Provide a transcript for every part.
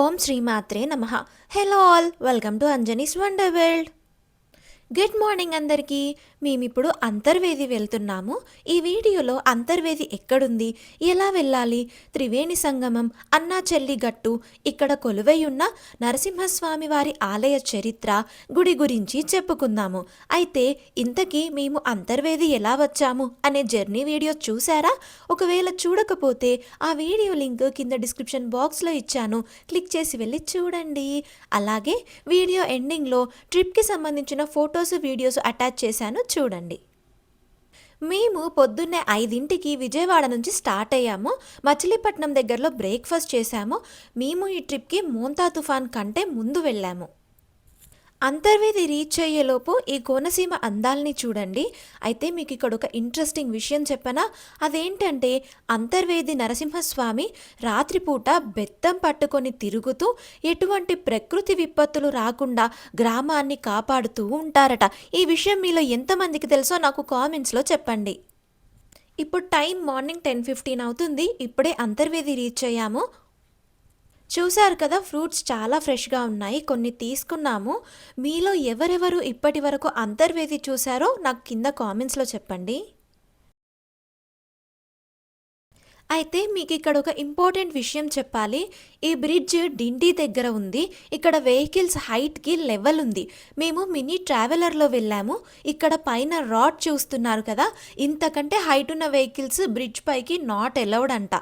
ఓం శ్రీమాత్రే నమ. Hello all welcome to Anjani's wonder world good morning అందరికీ. మేమిప్పుడు అంతర్వేది వెళ్తున్నాము. ఈ వీడియోలో అంతర్వేది ఎక్కడుంది? ఎలా వెళ్ళాలి? త్రివేణి సంగమం అన్నా చెల్లి గట్టు ఇక్కడ కొలువై ఉన్న నరసింహస్వామి వారి ఆలయ చరిత్ర గుడి గురించి చెప్పుకుందాము. అయితే ఇంతకీ మేము అంతర్వేది ఎలా వచ్చాము అనే జర్నీ వీడియో చూసారా ఒకవేళ చూడకపోతే ఆ వీడియో లింక్ కింద డిస్క్రిప్షన్ బాక్స్లో ఇచ్చాను. క్లిక్ చేసి వెళ్ళి చూడండి. అలాగే వీడియో ఎండింగ్లో ట్రిప్కి సంబంధించిన ఫొటోస్ వీడియోస్ అటాచ్ చేశాను. చూడండి. మేము పొద్దున్నే ఐదింటికి విజయవాడ నుంచి స్టార్ట్ అయ్యాము. మచిలీపట్నం దగ్గరలో బ్రేక్ఫాస్ట్ చేశాము. మేము ఈ ట్రిప్కి మోంతా తుఫాన్ కంటే ముందు వెళ్ళాము. అంతర్వేది రీచ్ అయ్యేలోపు ఈ కోనసీమ అందాల్ని చూడండి. అయితే మీకు ఇక్కడ ఒక ఇంట్రెస్టింగ్ విషయం చెప్పనా? అదేంటంటే అంతర్వేది నరసింహస్వామి రాత్రిపూట బెత్తం పట్టుకొని తిరుగుతూ ఎటువంటి ప్రకృతి విపత్తులు రాకుండా గ్రామాన్ని కాపాడుతూ ఉంటారట. ఈ విషయం మీలో ఎంతమందికి తెలుసో నాకు కామెంట్స్లో చెప్పండి. ఇప్పుడు టైం మార్నింగ్ టెన్ ఫిఫ్టీన్ అవుతుంది. ఇప్పుడే అంతర్వేది రీచ్ అయ్యాము. చూశారు కదా ఫ్రూట్స్ చాలా ఫ్రెష్గా ఉన్నాయి కొన్ని తీసుకున్నాము. మీలో ఎవరెవరు ఇప్పటి వరకు అంతర్వేది చూశారో నాకు కింద కామెంట్స్లో చెప్పండి. అయితే మీకు ఇక్కడ ఒక ఇంపార్టెంట్ విషయం చెప్పాలి. ఈ బ్రిడ్జ్ డిండి దగ్గర ఉంది. ఇక్కడ వెహికల్స్ హైట్కి లెవెల్ ఉంది. మేము మినీ ట్రావెలర్లో వెళ్ళాము. ఇక్కడ పైన రాడ్ చూస్తున్నారు కదా ఇంతకంటే హైట్ ఉన్న వెహికల్స్ బ్రిడ్జ్ పైకి నాట్ అలౌడ్ అంట.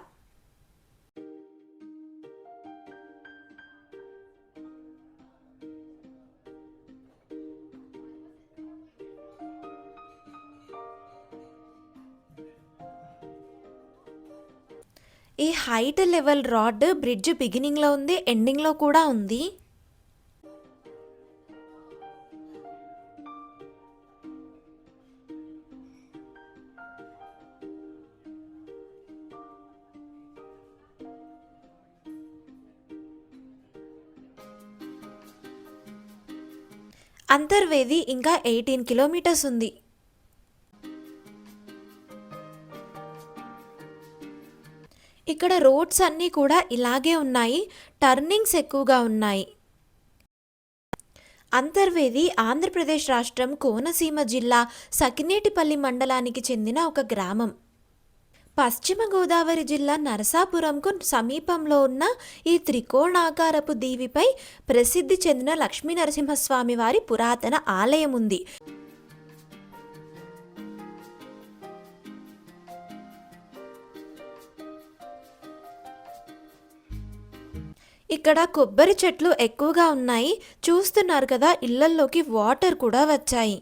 ఈ హైట్ లెవెల్ రాడ్ బ్రిడ్జ్ బిగినింగ్లో ఉంది ఎండింగ్లో కూడా ఉంది. అంతర్వేది ఇంకా ఎయిటీన్ కిలోమీటర్స్ ఉంది. ఇక్కడ రోడ్స్ అన్నీ కూడా ఇలాగే ఉన్నాయి. టర్నింగ్స్ ఎక్కువగా ఉన్నాయి. అంతర్వేది ఆంధ్రప్రదేశ్ రాష్ట్రం కోనసీమ జిల్లా సకినేటిపల్లి మండలానికి చెందిన ఒక గ్రామం. పశ్చిమ గోదావరి జిల్లా నరసాపురంకు సమీపంలో ఉన్న ఈ త్రికోణాకారపు దీవిపై ప్రసిద్ధి చెందిన లక్ష్మీ నరసింహస్వామి వారి పురాతన ఆలయం ఉంది. ఇక్కడ కొబ్బరి చెట్లు ఎక్కువగా ఉన్నాయి. చూస్తున్నారు కదా ఇళ్ళల్లోకి వాటర్ కూడా వచ్చాయి.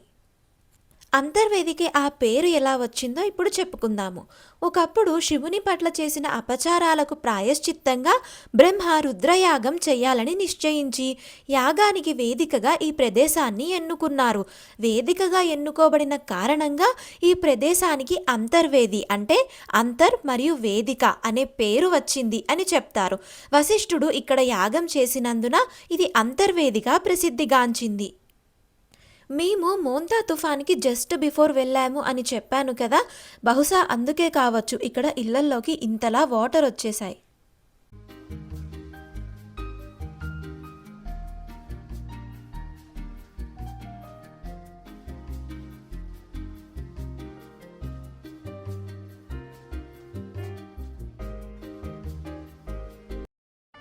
అంతర్వేదికి ఆ పేరు ఎలా వచ్చిందో ఇప్పుడు చెప్పుకుందాము. ఒకప్పుడు శివుని పట్ల చేసిన అపచారాలకు ప్రాయశ్చిత్తంగా బ్రహ్మ రుద్రయాగం చేయాలని నిశ్చయించి యాగానికి వేదికగా ఈ ప్రదేశాన్ని ఎన్నుకున్నారు. వేదికగా ఎన్నుకోబడిన కారణంగా ఈ ప్రదేశానికి అంతర్వేది అంటే అంతర్ మరియు వేదిక అనే పేరు వచ్చింది అని చెప్తారు. వశిష్ఠుడు ఇక్కడ యాగం చేసినందున ఇది అంతర్వేదిగా ప్రసిద్ధిగాంచింది. మేము మోంతా తుఫాన్కి జస్ట్ బిఫోర్ వెళ్ళాము అని చెప్పాను కదా బహుశా అందుకే కావచ్చు ఇక్కడ ఇళ్ళల్లోకి ఇంతలా వాటర్ వచ్చేసాయి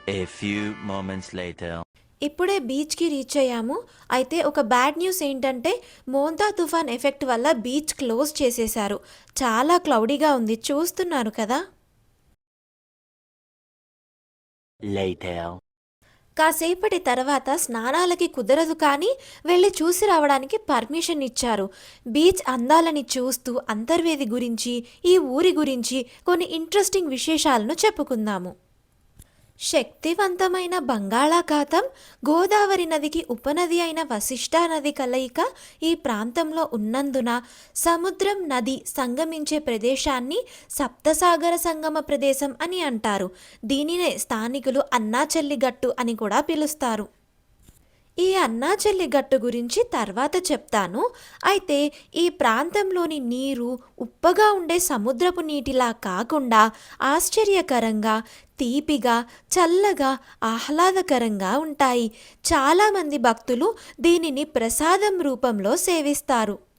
A few moments later. ఇప్పుడే బీచ్కి రీచ్ అయ్యాము. అయితే ఒక బ్యాడ్ న్యూస్ ఏంటంటే మోంతా తుఫాన్ ఎఫెక్ట్ వల్ల బీచ్ క్లోజ్ చేసేశారు. చాలా క్లౌడీగా ఉంది. చూస్తున్నారు కదా. కాసేపటి తర్వాత స్నానాలకి కుదరదు కానీ వెళ్ళి చూసి రావడానికి పర్మిషన్ ఇచ్చారు. బీచ్ అందాలని చూస్తూ అంతర్వేది గురించి ఈ ఊరి గురించి కొన్ని ఇంట్రెస్టింగ్ విశేషాలను చెప్పుకుందాము. శక్తివంతమైన బంగాళాఖాతం గోదావరి నదికి ఉపనది అయిన వశిష్ఠా నది కలయిక ఈ ప్రాంతంలో ఉన్నందున సముద్రం నది సంగమించే ప్రదేశాన్ని సప్తసాగర సంగమ ప్రదేశం అని అంటారు. దీనినే స్థానికులు అన్నాచెల్లిగట్టు అని కూడా పిలుస్తారు. ఈ అన్నాచెల్లి గట్టు గురించి తర్వాత చెప్తాను. అయితే ఈ ప్రాంతంలోని నీరు ఉప్పగా ఉండే సముద్రపు నీటిలా కాకుండా ఆశ్చర్యకరంగా తీపిగా చల్లగా ఆహ్లాదకరంగా ఉంటాయి. చాలామంది భక్తులు దీనిని ప్రసాదం రూపంలో సేవిస్తారు.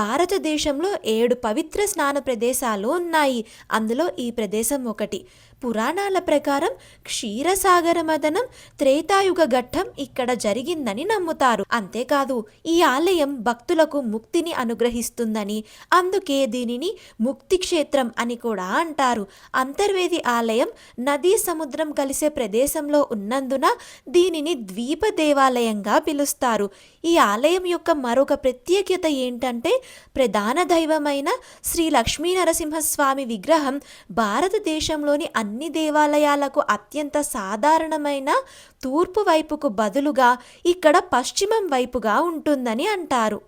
భారతదేశంలో ఏడు పవిత్ర స్నాన ప్రదేశాలు ఉన్నాయి. అందులో ఈ ప్రదేశం ఒకటి. పురాణాల ప్రకారం క్షీరసాగర మదనం త్రేతాయుగ ఘట్టం ఇక్కడ జరిగిందని నమ్ముతారు. అంతేకాదు ఈ ఆలయం భక్తులకు ముక్తిని అనుగ్రహిస్తుందని అందుకే దీనిని ముక్తి క్షేత్రం అని కూడా అంటారు. అంతర్వేది ఆలయం నదీ సముద్రం కలిసే ప్రదేశంలో ఉన్నందున దీనిని ద్వీప దేవాలయంగా పిలుస్తారు. ఈ ఆలయం యొక్క మరొక ప్రత్యేకత ఏంటంటే ప్రధాన దైవమైన శ్రీ లక్ష్మీ నరసింహస్వామి విగ్రహం భారతదేశంలోని అన్ని దేవాలయాలకు అత్యంత సాధారణమైన తూర్పు వైపుకు బదులుగా ఇక్కడ పశ్చిమం వైపుగా ఉంటుందని అంటారు.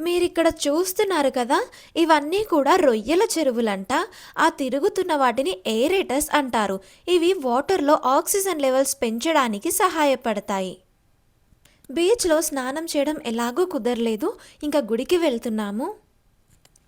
మీరిక్కడ చూస్తున్నారు కదా ఇవన్నీ కూడా రొయ్యల చెరువులంట. ఆ తిరుగుతున్న వాటిని ఎయిరేటర్స్ అంటారు. ఇవి వాటర్లో ఆక్సిజన్ లెవెల్స్ పెంచడానికి సహాయపడతాయి. బీచ్లో స్నానం చేయడం ఎలాగూ కుదరలేదు. ఇంకా గుడికి వెళ్తున్నాము.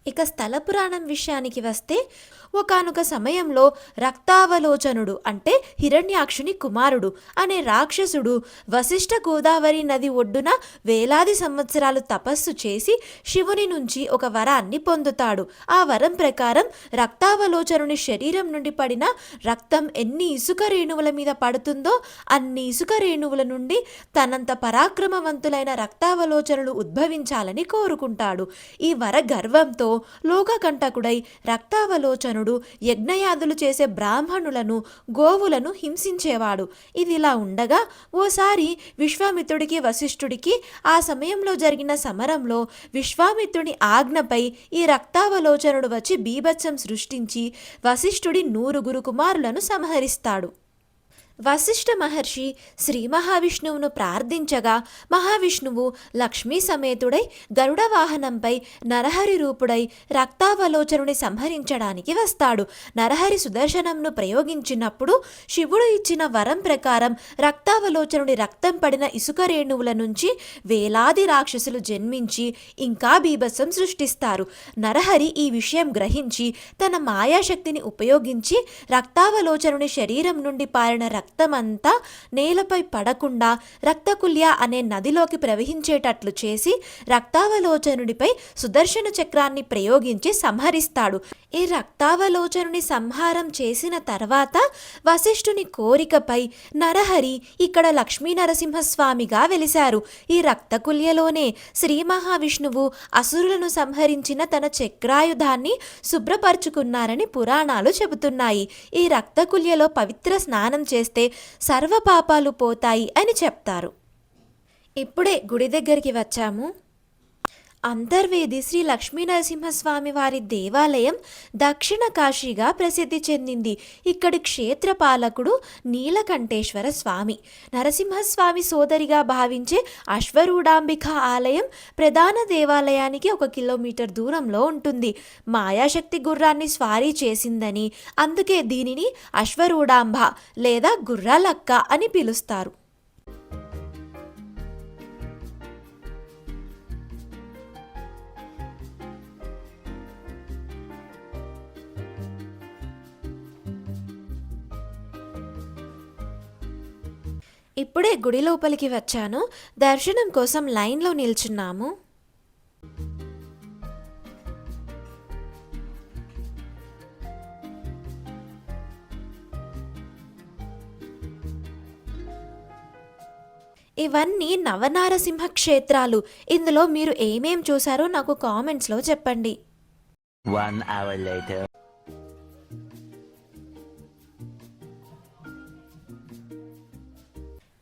ఇక స్థల పురాణం విషయానికి వస్తే ఒకానొక సమయంలో రక్తావలోచనుడు అంటే హిరణ్యాక్షుని కుమారుడు అనే రాక్షసుడు వశిష్ఠ గోదావరి నది ఒడ్డున వేలాది సంవత్సరాలు తపస్సు చేసి శివుని నుంచి ఒక వరాన్ని పొందుతాడు. ఆ వరం ప్రకారం రక్తావలోచనుని శరీరం నుండి పడిన రక్తం ఎన్ని ఇసుక రేణువుల మీద పడుతుందో అన్ని ఇసుక రేణువుల నుండి తనంత పరాక్రమవంతులైన రక్తావలోచనులు ఉద్భవించాలని కోరుకుంటాడు. ఈ వర గర్వంతో లోకకంటకుడై రక్తావలోచనుడు యజ్ఞయాదులు చేసే బ్రాహ్మణులను గోవులను హింసించేవాడు. ఇదిలా ఉండగా ఓసారి విశ్వామిత్రుడికి వశిష్ఠుడికి ఆ సమయంలో జరిగిన సమరంలో విశ్వామిత్రుని ఆజ్ఞపై ఈ రక్తావలోచనుడు వచ్చి బీభత్సం సృష్టించి వశిష్ఠుడి నూరుగురు కుమారులను సంహరిస్తాడు. వశిష్ఠ మహర్షి శ్రీ మహావిష్ణువును ప్రార్థించగా మహావిష్ణువు లక్ష్మీ సమేతుడై గరుడ వాహనంపై నరహరి రూపుడై రక్తావలోచనుని సంహరించడానికి వస్తాడు. నరహరి సుదర్శనంను ప్రయోగించినప్పుడు శివుడు ఇచ్చిన వరం ప్రకారం రక్తావలోచనుడి రక్తం పడిన ఇసుక రేణువుల నుంచి వేలాది రాక్షసులు జన్మించి ఇంకా బీభత్సం సృష్టిస్తారు. నరహరి ఈ విషయం గ్రహించి తన మాయాశక్తిని ఉపయోగించి రక్తావలోచనుని శరీరం నుండి పారిన రక్తమంతా నేలపై పడకుండా రక్తకుల్య అనే నదిలోకి ప్రవహించేటట్లు చేసి రక్తావలోచనుడిపై సుదర్శన చక్రాన్ని ప్రయోగించి సంహరిస్తాడు. ఈ రక్తావలోచనుని సంహారం చేసిన తర్వాత వశిష్ఠుని కోరికపై నరహరి ఇక్కడ లక్ష్మీ నరసింహస్వామిగా వెలిశారు. ఈ రక్తకుల్యలోనే శ్రీ మహావిష్ణువు అసురులను సంహరించిన తన చక్రాయుధాన్ని శుభ్రపరుచుకున్నారని పురాణాలు చెబుతున్నాయి. ఈ రక్తకుల్యలో పవిత్ర స్నానం చేస్తే చేస్తే సర్వపాపాలు పోతాయి అని చెప్తారు. ఇప్పుడే గుడి దగ్గరికి వచ్చాము. అంతర్వేది శ్రీ లక్ష్మీనరసింహస్వామి వారి దేవాలయం దక్షిణ కాశీగా ప్రసిద్ధి చెందింది. ఇక్కడి క్షేత్రపాలకుడు నీలకంఠేశ్వర స్వామి. నరసింహస్వామి సోదరిగా భావించే అశ్వరూఢాంబిక ఆలయం ప్రధాన దేవాలయానికి ఒక కిలోమీటర్ దూరంలో ఉంటుంది. మాయాశక్తి గుర్రాన్ని స్వారీ చేసిందని అందుకే దీనిని అశ్వరూఢాంబ లేదా గుర్రాలక్క అని పిలుస్తారు. ఇప్పుడే గుడి లోపలికి వచ్చాను. దర్శనం కోసం లైన్లో నిల్చున్నాము. ఇవన్నీ నవనారసింహ క్షేత్రాలు. ఇందులో మీరు ఏమేం చూసారో నాకు కామెంట్స్లో చెప్పండి.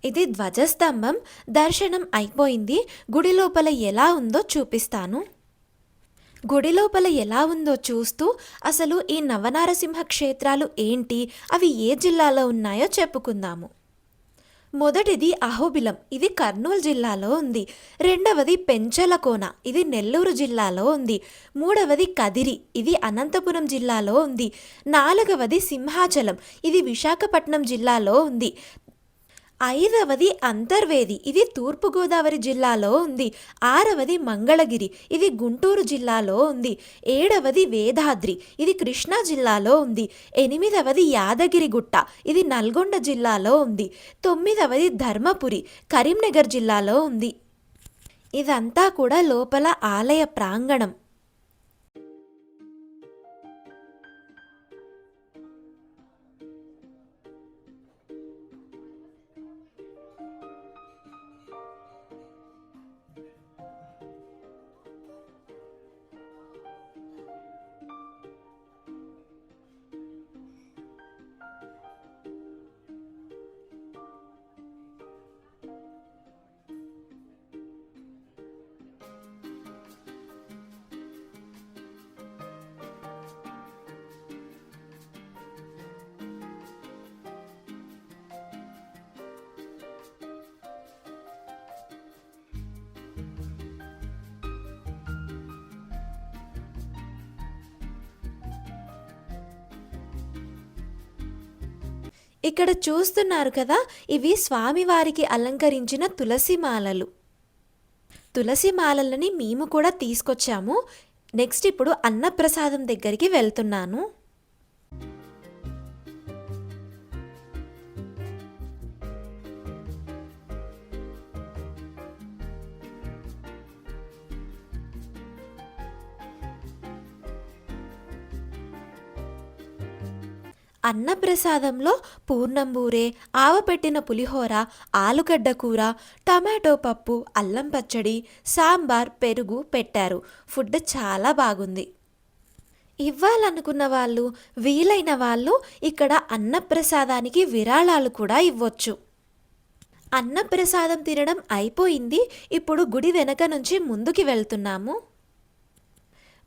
ఇది ధ్వజస్తంభం. దర్శనం అయిపోయింది. గుడి లోపల ఎలా ఉందో చూపిస్తాను. గుడి లోపల ఎలా ఉందో చూస్తూ అసలు ఈ నవనారసింహ క్షేత్రాలు ఏంటి? అవి ఏ జిల్లాలో ఉన్నాయో చెప్పుకుందాము. మొదటిది అహోబిలం. ఇది కర్నూలు జిల్లాలో ఉంది. రెండవది పెంచలకోన ఇది నెల్లూరు జిల్లాలో ఉంది. మూడవది కదిరి. ఇది అనంతపురం జిల్లాలో ఉంది. నాలుగవది సింహాచలం. ఇది విశాఖపట్నం జిల్లాలో ఉంది. ఐదవది అంతర్వేది. ఇది తూర్పుగోదావరి జిల్లాలో ఉంది. ఆరవది మంగళగిరి. ఇది గుంటూరు జిల్లాలో ఉంది. ఏడవది వేదాద్రి. ఇది కృష్ణా జిల్లాలో ఉంది. ఎనిమిదవది యాదగిరిగుట్ట. ఇది నల్గొండ జిల్లాలో ఉంది. తొమ్మిదవది ధర్మపురి. కరీంనగర్ జిల్లాలో ఉంది. ఇదంతా కూడా లోపల ఆలయ ప్రాంగణం. ఇక్కడ చూస్తున్నారు కదా ఇవి స్వామివారికి అలంకరించిన తులసి మాలలు. తులసి మాలలని మేము కూడా తీసుకొచ్చాము. నెక్స్ట్ ఇప్పుడు అన్నప్రసాదం దగ్గరికి వెళ్తున్నాను. అన్నప్రసాదంలో పూర్ణంబూరే ఆవపెట్టిన పులిహోర ఆలుగడ్డ కూర టమాటో పప్పు అల్లం పచ్చడి సాంబార్ పెరుగు పెట్టారు. ఫుడ్ చాలా బాగుంది. ఇవ్వాలనుకున్న వాళ్ళు వీలైన వాళ్ళు ఇక్కడ అన్నప్రసాదానికి విరాళాలు కూడా ఇవ్వొచ్చు. అన్నప్రసాదం తినడం అయిపోయింది. ఇప్పుడు గుడి వెనక నుంచి ముందుకి వెళ్తున్నాము.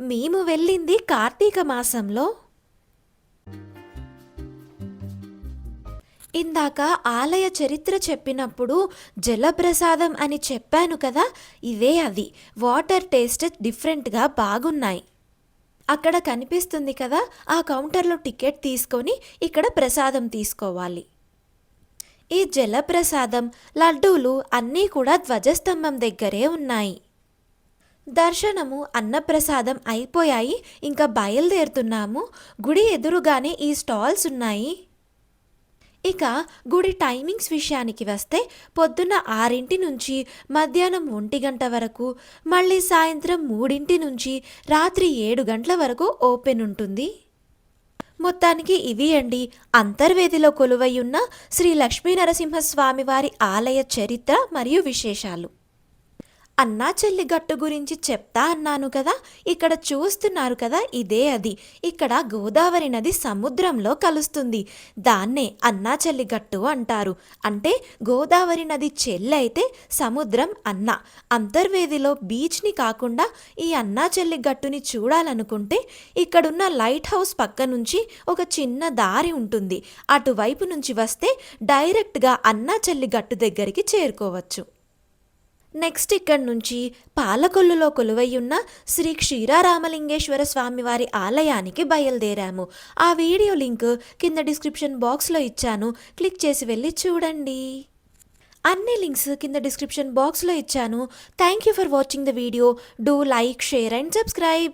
మేము వెళ్ళింది కార్తీక మాసంలో. ఇందాక ఆలయ చరిత్ర చెప్పినప్పుడు జలప్రసాదం అని చెప్పాను కదా ఇదే అది. వాటర్ టేస్ట్ డిఫరెంట్గా బాగున్నాయి. అక్కడ కనిపిస్తుంది కదా ఆ కౌంటర్లో టికెట్ తీసుకొని ఇక్కడ ప్రసాదం తీసుకోవాలి. ఈ జలప్రసాదం లడ్డూలు అన్నీ కూడా ధ్వజస్తంభం దగ్గరే ఉన్నాయి. దర్శనము అన్నప్రసాదం అయిపోయాయి. ఇంకా బయలుదేరుతున్నాము. గుడి ఎదురుగానే ఈ స్టాల్స్ ఉన్నాయి. ఇక గుడి టైమింగ్స్ విషయానికి వస్తే పొద్దున్న ఆరింటి నుంచి మధ్యాహ్నం ఒంటి గంట వరకు మళ్ళీ సాయంత్రం మూడింటి నుంచి రాత్రి ఏడు గంటల వరకు ఓపెన్ ఉంటుంది. మొత్తానికి ఇవి అండి అంతర్వేదిలో కొలువై ఉన్న శ్రీ లక్ష్మీ నరసింహస్వామి వారి ఆలయ చరిత్ర మరియు విశేషాలు. అన్నా చెల్లి గట్టు గురించి చెప్తా అన్నాను కదా ఇక్కడ చూస్తున్నారు కదా ఇదే అది. ఇక్కడ గోదావరి నది సముద్రంలో కలుస్తుంది. దాన్నే అన్నా చెల్లి గట్టు అంటారు. అంటే గోదావరి నది చెల్లి అయితే సముద్రం అన్న. అంతర్వేదిలో బీచ్ని కాకుండా ఈ అన్నా చెల్లి గట్టుని చూడాలనుకుంటే ఇక్కడున్న లైట్ హౌస్ పక్క నుంచి ఒక చిన్న దారి ఉంటుంది. అటువైపు నుంచి వస్తే డైరెక్ట్గా అన్నా చెల్లి గట్టు దగ్గరికి చేరుకోవచ్చు. నెక్స్ట్ ఇక్కడి నుంచి పాలకొల్లులో కొలువై ఉన్న శ్రీ క్షీరారామలింగేశ్వర స్వామివారి ఆలయానికి బయలుదేరాము. ఆ వీడియో లింక్ కింద డిస్క్రిప్షన్ బాక్స్లో ఇచ్చాను. క్లిక్ చేసి వెళ్ళి చూడండి. అన్ని లింక్స్ కింద డిస్క్రిప్షన్ బాక్స్లో ఇచ్చాను. Thank you for watching the video do like share and subscribe